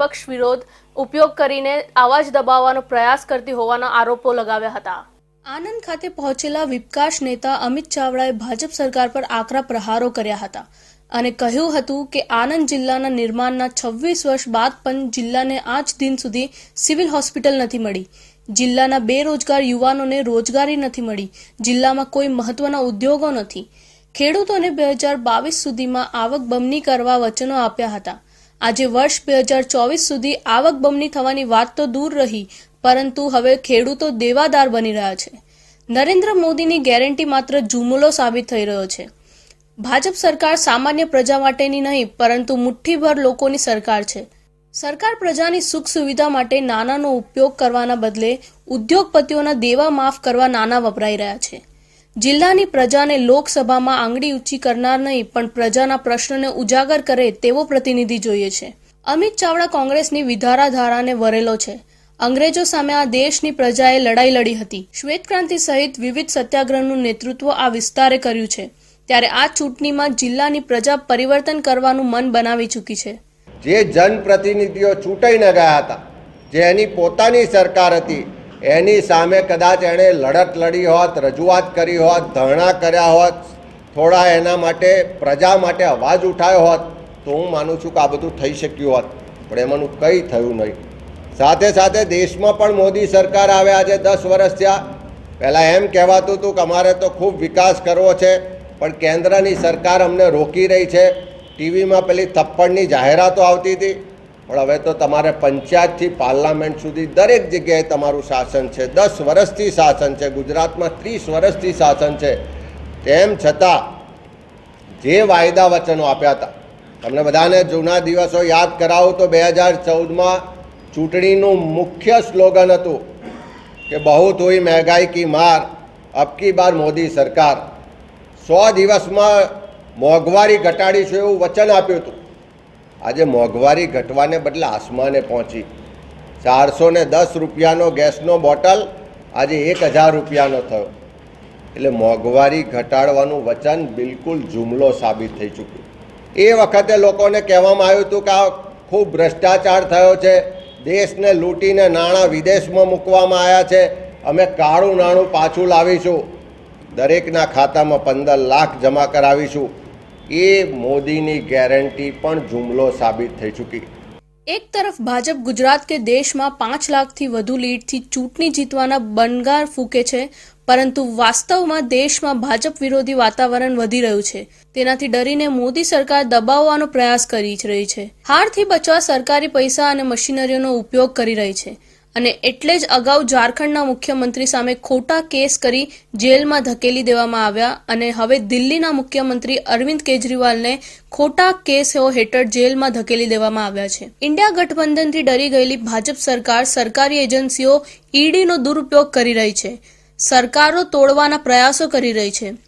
પક્ષ વિરોધ ઉપયોગ કરીને આવાજ દબાવવાનો પ્રયાસ કરતી હોવાના આરોપો લગાવ્યા હતા. આનંદ ખાતે પહોંચેલા વિપકાશ નેતા અમિત ચાવડાએ ભાજપ સરકાર પર આકરા પ્રહારો કર્યા હતા અને કહ્યું હતું કે આનંદ જિલ્લાના નિર્માણના છવ્વીસ વર્ષ બાદ પણ જિલ્લાને આજ દિન સુધી સિવિલ હોસ્પિટલ નથી મળી. જિલ્લાના બેરોજગાર યુવાનોને રોજગારી નથી મળી. જિલ્લામાં કોઈ મહત્વના ઉદ્યોગો નથી. ખેડૂતોને બે હજાર બાવીસ સુધીમાં આવક બમણી કરવા વચનો આપ્યા હતા. આજે વર્ષ બે હજાર ચોવીસ સુધી આવક બમણી થવાની વાત તો દૂર રહી, પરંતુ હવે ખેડૂતો દેવાદાર બની રહ્યા છે. નરેન્દ્ર મોદીની ગેરંટી માત્ર જુમલો સાબિત થઈ રહ્યો છે. ભાજપ સરકાર સામાન્ય પ્રજા માટેની નહીં, પરંતુ મુઠ્ઠીભર લોકોની સરકાર છે. સરકાર પ્રજાની સુખ સુવિધા માટે નાનાનો ઉપયોગ કરવાના બદલે ઉદ્યોગપતિઓના દેવા માફ કરવા નાના વપરાઈ રહ્યા છે. જિલ્લાની પ્રજાને લોકસભામાં આંગળી ઊંચી કરનાર નહીં, પણ પ્રજાના પ્રશ્નને ઉજાગર કરે તેવો પ્રતિનિધિ જોઈએ છે. અમિત ચાવડા કોંગ્રેસની વિધારા ધારાને વરેલો છે. અંગ્રેજો સામે આ દેશની પ્રજાએ લડાઈ લડી હતી. શ્વેત ક્રાંતિ સહિત વિવિધ સત્યાગ્રહનું નેતૃત્વ આ વિસ્તારે કર્યું છે. ત્યારે આ ચૂંટણીમાં જિલ્લાની પ્રજા પરિવર્તન કરવાનું મન બનાવી ચૂકી છે. જે જનપ્રતિનિધિઓ ચૂંટાઈને ગયા હતા, જે એની પોતાની સરકાર હતી એની સામે કદાચ એણે લડત લડી હોત, રજૂઆત કરી હોત, ધરણા કર્યા હોત, થોડા એના માટે, પ્રજા માટે અવાજ ઉઠાવ્યો હોત, તો હું માનું છું કે આ બધું થઈ શક્યું હોત. પણ એમાંનું કંઈ થયું નહીં. સાથે સાથે દેશમાં પણ મોદી સરકાર આવે આજે દસ વર્ષ થયા. પહેલાં એમ કહેવાતું હતું કે અમારે તો ખૂબ વિકાસ કરવો છે, પણ કેન્દ્રની સરકાર અમને રોકી રહી છે. ટીવીમાં પેલી થપ્પડની જાહેરાતો આવતી હતી. પણ હવે તો તમારે પંચાયતથી પાર્લામેન્ટ સુધી દરેક જગ્યાએ તમારું શાસન છે. દસ વર્ષથી શાસન છે. ગુજરાતમાં ત્રીસ વર્ષથી શાસન છે. તેમ છતાં જે વાયદા વચનો આપ્યા હતા, તમને બધાને જૂના દિવસો યાદ કરાવું તો બે હજાર ચૌદમાં ચૂંટણીનું મુખ્ય સ્લોગન હતું કે બહુત હોઈ મહેંગાઈ કી માર અબકી બાર મોદી સરકાર. સો દિવસમાં મોંઘવારી ઘટાડીશું એવું વચન આપ્યું હતું. આજે મોંઘવારી ઘટવાને બદલે આસમાને પહોંચી. ચારસો ને દસ રૂપિયાનો ગેસનો બોટલ આજે એક હજાર રૂપિયાનો થયો. એટલે મોંઘવારી ઘટાડવાનું વચન બિલકુલ જુમલો સાબિત થઈ ચૂક્યું. એ વખતે લોકોને કહેવામાં આવ્યું હતું કે આ ખૂબ ભ્રષ્ટાચાર થયો છે. દેશને લૂંટીને નાણાં વિદેશમાં મૂકવામાં આવ્યા છે. અમે કાળું નાણું પાછું લાવીશું. દરેકના ખાતામાં પંદર લાખ જમા કરાવીશું. એ મોદીની ગેરંટી પણ જુમલો સાબિત થઈ ચૂકી. એક તરફ ભાજપ ગુજરાત કે દેશમાં પાંચ લાખથી વધુ લીડથી ચૂંટણી જીતવાના બનગાર ફૂકે છે, પરંતુ વાસ્તવમાં દેશમાં ભાજપ વિરોધી વાતાવરણ વધી રહ્યું છે. તેનાથી ડરીને મોદી સરકાર દબાવવાનો પ્રયાસ કરી રહી છે. હારથી બચવા સરકારી પૈસા અને મશીનરીઓનો ઉપયોગ કરી રહી છે. અને એટલે જ અગાઉ ઝારખંડના મુખ્યમંત્રી સામે ખોટા કેસ કરી જેલમાં ધકેલી દેવામાં આવ્યા અને હવે દિલ્હીના મુખ્યમંત્રી અરવિંદ કેજરીવાલને ખોટા કેસો હેઠળ જેલમાં ધકેલી દેવામાં આવ્યા છે. ઇન્ડિયા ગઠબંધનથી ડરી ગયેલી ભાજપ સરકાર સરકારી એજન્સીઓ ઈડીનો દુરુપયોગ કરી રહી છે. સરકારો તોડવાના પ્રયાસો કરી રહી છે.